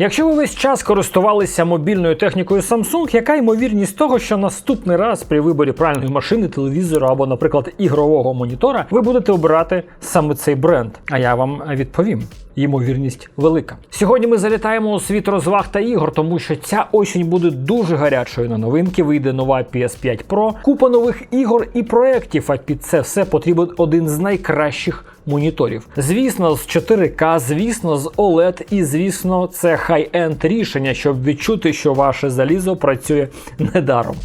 Якщо ви весь час користувалися мобільною технікою Samsung, яка ймовірність того, що наступний раз при виборі правильної машини, телевізору або, наприклад, ігрового монітора, ви будете обирати саме цей бренд? А я вам відповім. Ймовірність велика. Сьогодні ми залітаємо у світ розваг та ігор, тому що ця осінь буде дуже гарячою. На новинки вийде нова PS5 Pro, купа нових ігор і проєктів. А під це все потрібен один з найкращих моніторів. Звісно, з 4К, звісно, з OLED і звісно, це хай-енд рішення, щоб відчути, що ваше залізо працює недаром.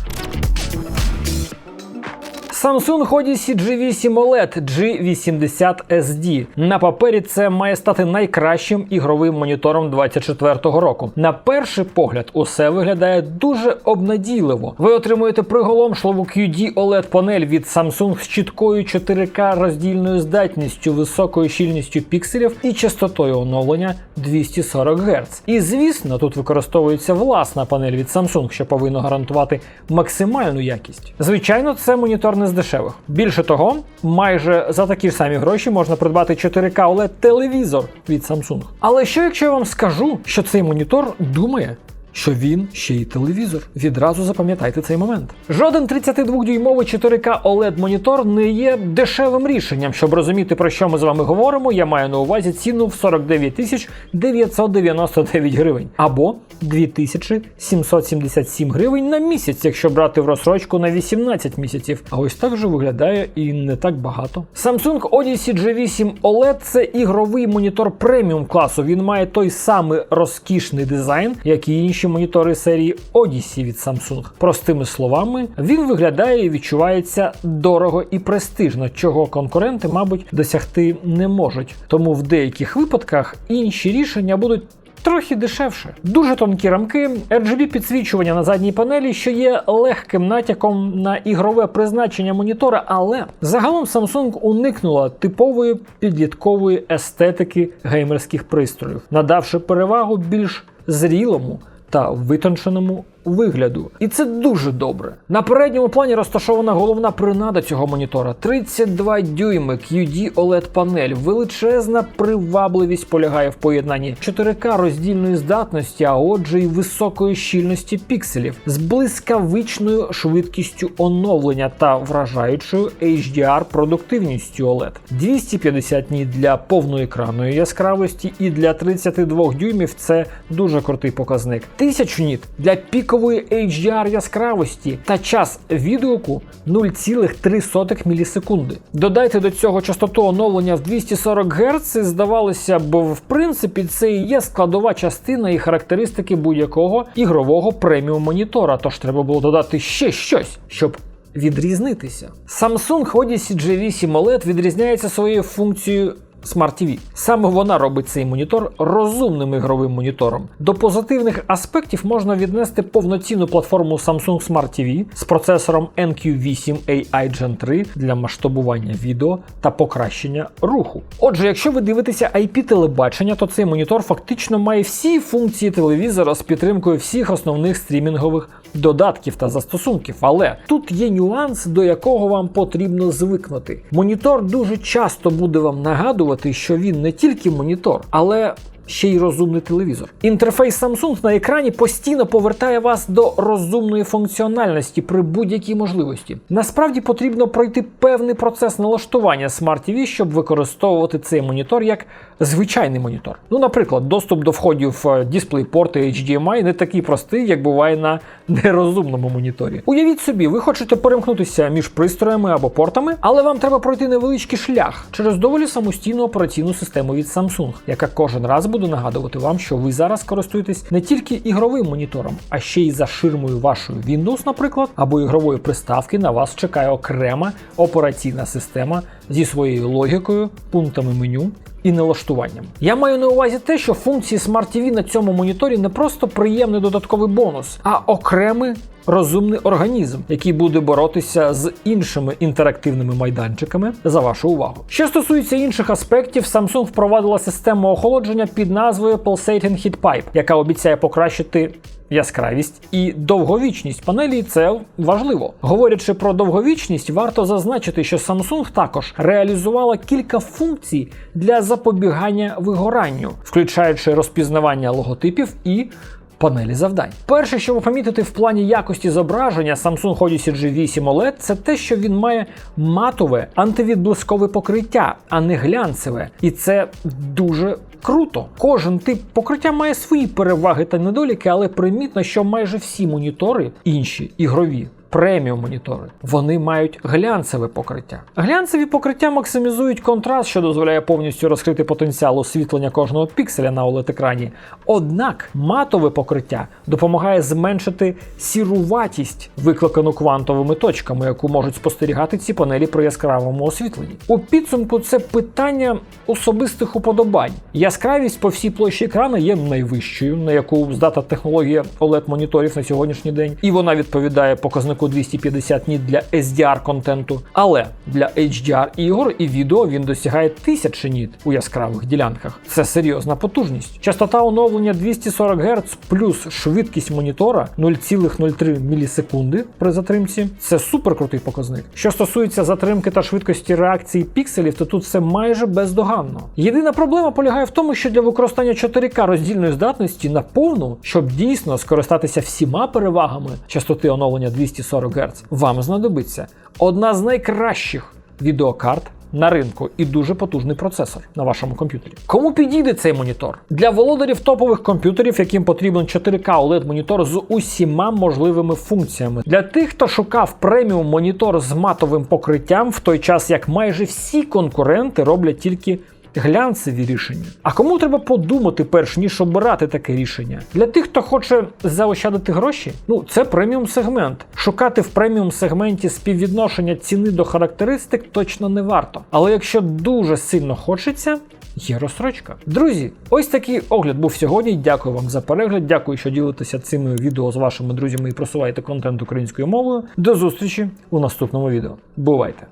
Samsung Odyssey G8 OLED G80 SD. На папері це має стати найкращим ігровим монітором 24-го року. На перший погляд, усе виглядає дуже обнадійливо. Ви отримуєте приголомшливу QD OLED панель від Samsung з чіткою 4К роздільною здатністю, високою щільністю пікселів і частотою оновлення 240 Гц. І звісно, тут використовується власна панель від Samsung, що повинно гарантувати максимальну якість. Звичайно, це монітор не дешевих. Більше того, майже за такі ж самі гроші можна придбати 4К OLED телевізор від Samsung. Але що якщо я вам скажу, що цей монітор думає? Що він ще й телевізор. Відразу запам'ятайте цей момент. Жоден 32-дюймовий 4К OLED монітор не є дешевим рішенням. Щоб розуміти, про що ми з вами говоримо, я маю на увазі ціну в 49 тисяч 999 гривень або 2777 гривень на місяць, якщо брати в розсрочку на 18 місяців. А ось так же виглядає і не так багато. Samsung Odyssey G8 OLED це ігровий монітор преміум класу. Він має той самий розкішний дизайн, як і інші монітори серії Odyssey від Samsung. Простими словами, він виглядає і відчувається дорого і престижно, чого конкуренти, мабуть, досягти не можуть. Тому в деяких випадках інші рішення будуть. Трохи дешевше. Дуже тонкі рамки, RGB підсвічування на задній панелі, що є легким натяком на ігрове призначення монітора, але загалом Samsung уникнула типової підліткової естетики геймерських пристроїв, надавши перевагу більш зрілому та витонченому вигляду. І це дуже добре. На передньому плані розташована головна принада цього монітора: 32 дюйми QD OLED панель. Величезна привабливість полягає в поєднанні 4К роздільної здатності, а отже, й високої щільності пікселів з блискавичною швидкістю оновлення та вражаючою HDR продуктивністю OLED. 250 ніт для повноекранної яскравості, і для 32 дюймів це дуже крутий показник. 1000 ніт для пікової HDR яскравості та час відгуку 0,3 мілісекунди. Додайте до цього частоту оновлення в 240 Гц, і здавалося б, в принципі, це і є складова частина і характеристики будь-якого ігрового преміум монітора. Тож треба було додати ще щось, щоб відрізнитися. Samsung Odyssey G8 OLED відрізняється своєю функцією Smart TV. Саме вона робить цей монітор розумним ігровим монітором. До позитивних аспектів можна віднести повноцінну платформу Samsung Smart TV з процесором NQ8 AI Gen 3 для масштабування відео та покращення руху. Отже, якщо ви дивитеся IP-телебачення, то цей монітор фактично має всі функції телевізора з підтримкою всіх основних стрімінгових додатків та застосунків. Але тут є нюанс, до якого вам потрібно звикнути. Монітор дуже часто буде вам нагадувати, що він не тільки монітор, але ще й розумний телевізор. Інтерфейс Samsung на екрані постійно повертає вас до розумної функціональності при будь-якій можливості. Насправді потрібно пройти певний процес налаштування Smart TV, щоб використовувати цей монітор як звичайний монітор. Ну, наприклад, доступ до входів в DisplayPort і HDMI не такий простий, як буває на нерозумному моніторі. Уявіть собі, ви хочете перемкнутися між пристроями або портами, але вам треба пройти невеличкий шлях через доволі самостійну операційну систему від Samsung, яка кожен раз буде нагадувати вам, що ви зараз користуєтесь не тільки ігровим монітором, а ще й за ширмою вашої Windows, наприклад, або ігрової приставки на вас чекає окрема операційна система зі своєю логікою, пунктами меню. І налаштуванням. Я маю на увазі те, що функції Smart TV на цьому моніторі не просто приємний додатковий бонус, а окремий розумний організм, який буде боротися з іншими інтерактивними майданчиками за вашу увагу. Що стосується інших аспектів, Samsung впровадила систему охолодження під назвою Pulsating Heat Pipe, яка обіцяє покращити яскравість і довговічність панелі, це важливо. Говорячи про довговічність, варто зазначити, що Samsung також реалізувала кілька функцій для запобігання вигоранню, включаючи розпізнавання логотипів і Панелі завдань. Перше, що ви помітите в плані якості зображення Samsung Odyssey G8 OLED, це те, що він має матове антивідблискове покриття, а не глянцеве. І це дуже круто. Кожен тип покриття має свої переваги та недоліки, але примітно, що майже всі монітори інші ігрові. Преміум монітори вони мають глянцеве покриття. Глянцеві покриття максимізують контраст, що дозволяє повністю розкрити потенціал освітлення кожного пікселя на oled екрані. Однак матове покриття допомагає зменшити сіруватість, викликану квантовими точками, яку можуть спостерігати ці панелі при яскравому освітленні. У підсумку це питання особистих уподобань. Яскравість по всій площі екрану є найвищою, на яку здата технологія oled моніторів на сьогоднішній день, і вона відповідає показнику 250 ніт для SDR контенту. Але для HDR ігор і відео він досягає 1000 ніт у яскравих ділянках. Це серйозна потужність. Частота оновлення 240 Гц плюс швидкість монітора 0,03 мілісекунди при затримці. Це суперкрутий показник. Що стосується затримки та швидкості реакції пікселів, то тут все майже бездоганно. Єдина проблема полягає в тому, що для використання 4К роздільної здатності на повну, щоб дійсно скористатися всіма перевагами частоти оновлення 240 Гц, вам знадобиться одна з найкращих відеокарт. На ринку і дуже потужний процесор на вашому комп'ютері. Кому підійде цей монітор? Для володарів топових комп'ютерів, яким потрібен 4К OLED монітор з усіма можливими функціями. Для тих, хто шукав преміум монітор з матовим покриттям, в той час як майже всі конкуренти роблять тільки глянцеві рішення. А кому треба подумати, перш ніж обирати таке рішення? Для тих, хто хоче заощадити гроші, ну це преміум сегмент. Шукати в преміум сегменті співвідношення ціни до характеристик точно не варто. Але якщо дуже сильно хочеться. Є розстрочка. Друзі, ось такий огляд був сьогодні. Дякую вам за перегляд. Дякую, що ділитеся цими відео з вашими друзями і просуваєте контент українською мовою. До зустрічі у наступному відео. Бувайте!